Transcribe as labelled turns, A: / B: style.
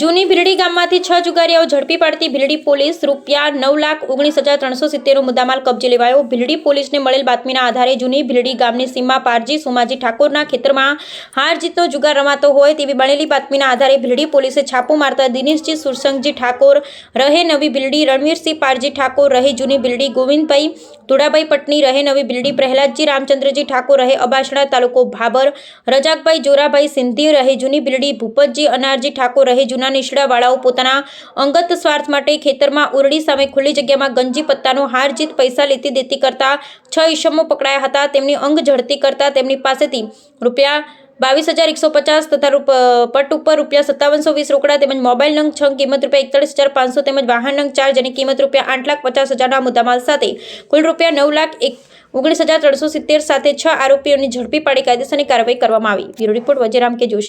A: જૂની ભીલડી ગામમાંથી છ જુગારીઓ ઝડપી પાડતી ભીલડી પોલીસ રૂપિયા નવ લાખ ઓગણીસ હજાર ત્રણસો સિત્તેરનો મુદ્દામાલ કબજે લેવાયો. ભીલડી પોલીસને મળેલ બાતમીના આધારે જૂની ભીલડી ગામની સીમા પારજી સુમાજી ઠાકોરના ખેતરમાં હાર જીતનો જુગાર રમાતો હોય તેવી બનેલી બાતમીના આધારે ભીલડી પોલીસે છાપો મારતા દિનેશજી સુરસંગજી ઠાકોર રહે નવી ભીલડી, રણવીરસિંહ પારજી ઠાકોર રહે જૂની ભીલડી ગોવિંદભાઈ ધુડાભાઈ પટની રહે નવી બિલડી, પ્રહલાદજી રામચંદ્રજી ઠાકોર રહે અબાસણા તાલુકો ભાબર રજાકભાઈ જોરાભાઈ સિંધી રહે જૂની બિલડી, ભૂપતજી અનારજી ઠાકોર રહે જૂના નિશડાવાળાઓ પોતાના અંગત સ્વાર્થ માટે ખેતરમાં ઉરડી સામે ખુલ્લી જગ્યામાં ગંજી પત્તાનો હાર જીત પૈસા લેતી દેતી કરતા છ ઈસમો પકડાયા હતા. તેમની અંગ ઝડતી કરતા તેમની પાસેથી રૂપિયા બાવીસ હજાર એકસો પચાસ તથા પટ ઉપર રૂપિયા સત્તાવનસો વીસ રોકડા તેમજ મોબાઈલ નંગ છ કિંમત રૂપિયા એકતાલીસ હજાર પાંચસો તેમજ વાહન નંગ ચાર જેની કિંમત રૂપિયા આઠ લાખ પચાસ હજારના મુદ્દામાલ સાથે કુલ રૂપિયા નવ લાખ એક, ઓગણીસ હજાર ત્રણસો સિત્તેર સાથે છ આરોપીઓની ઝડપી પાડી કાયદેસરની કાર્યવાહી કરવામાં આવી. બ્યુરો રિપોર્ટ વજેરામ કે જોશી.